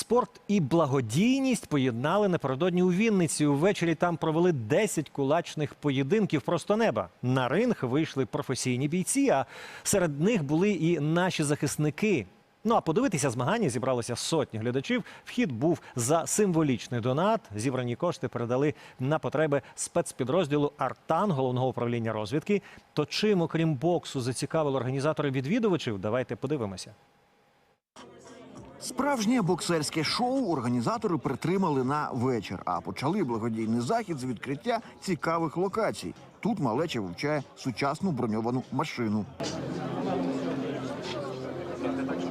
Спорт і благодійність поєднали напередодні у Вінниці. Увечері там провели 10 кулачних поєдинків просто неба. На ринг вийшли професійні бійці, а серед них були і наші захисники. Ну а подивитися змагання зібралося сотні глядачів. Вхід був за символічний донат. Зібрані кошти передали на потреби спецпідрозділу Артан головного управління розвідки. То чим, окрім боксу, зацікавили організатори відвідувачів? Давайте подивимося. Справжнє боксерське шоу організатори притримали на вечір, а почали благодійний захід з відкриття цікавих локацій. Тут малеча вивчає сучасну броньовану машину.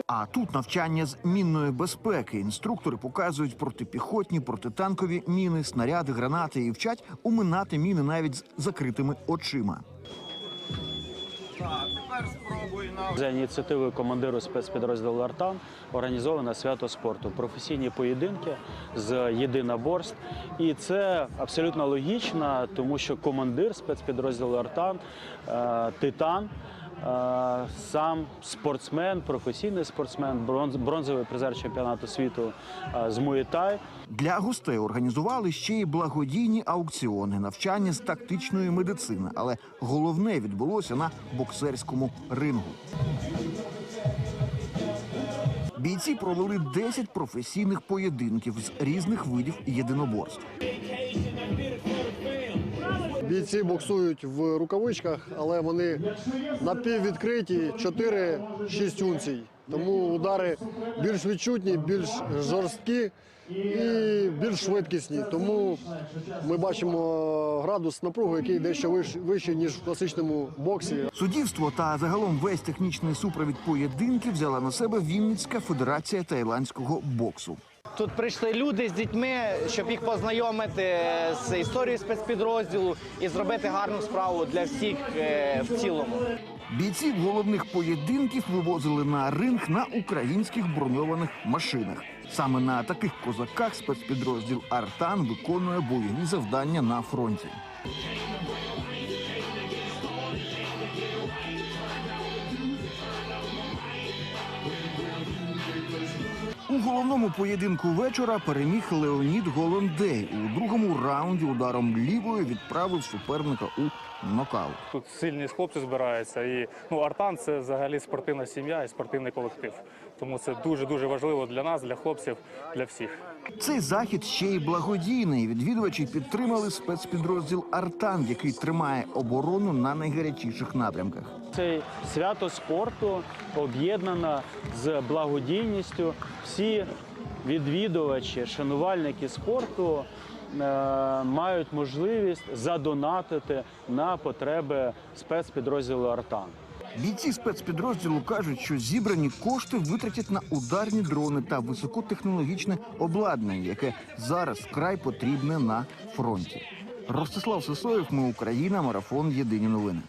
А тут навчання з мінної безпеки. Інструктори показують протипіхотні, протитанкові міни, снаряди, гранати і вчать уминати міни навіть з закритими очима. За ініціативою командиру спецпідрозділу Артан організовано свято спорту, професійні поєдинки з єдиноборств. І це абсолютно логічно, тому що командир спецпідрозділу Артан е, Титан. Е, Сам спортсмен, професійний спортсмен, бронз- бронзовий призер чемпіонату світу е, з Муєтай. Для гостей організували ще й благодійні аукціони, навчання з тактичної медицини, але головне відбулося на боксерському рингу. Бійці провели 10 професійних поєдинків з різних видів єдиноборств. Бійці боксують в рукавичках, але вони напіввідкриті 4-6 унцій. Тому удари більш відчутні, більш жорсткі і більш швидкісні. Тому ми бачимо градус напруги, який дещо вищий, ніж в класичному боксі. Суддівство та загалом весь технічний супровід поєдинків взяла на себе Вінницька федерація тайландського боксу. Тут прийшли люди з дітьми, щоб їх познайомити з історією спецпідрозділу і зробити гарну справу для всіх е, в цілому. Бійців головних поєдинків вивозили на ринг на українських броньованих машинах. Саме на таких козаках спецпідрозділ Артан виконує бойові завдання на фронті. У головному поєдинку вечора переміг Леонід Голондей. У другому раунді ударом лівої відправив суперника у нокаут. Тут сильні хлопці збираються. І ну, Артан це взагалі спортивна сім'я і спортивний колектив. Тому це дуже дуже важливо для нас, для хлопців, для всіх. Цей захід ще й благодійний. Відвідувачі підтримали спецпідрозділ Артан, який тримає оборону на найгарячіших напрямках. Це свято спорту об'єднано з благодійністю. Всі відвідувачі, шанувальники спорту е, мають можливість задонатити на потреби спецпідрозділу Артан. Бійці спецпідрозділу кажуть, що зібрані кошти витратять на ударні дрони та високотехнологічне обладнання, яке зараз вкрай потрібне на фронті. Ростислав Сисоєв, ми Україна, марафон Єдині новини.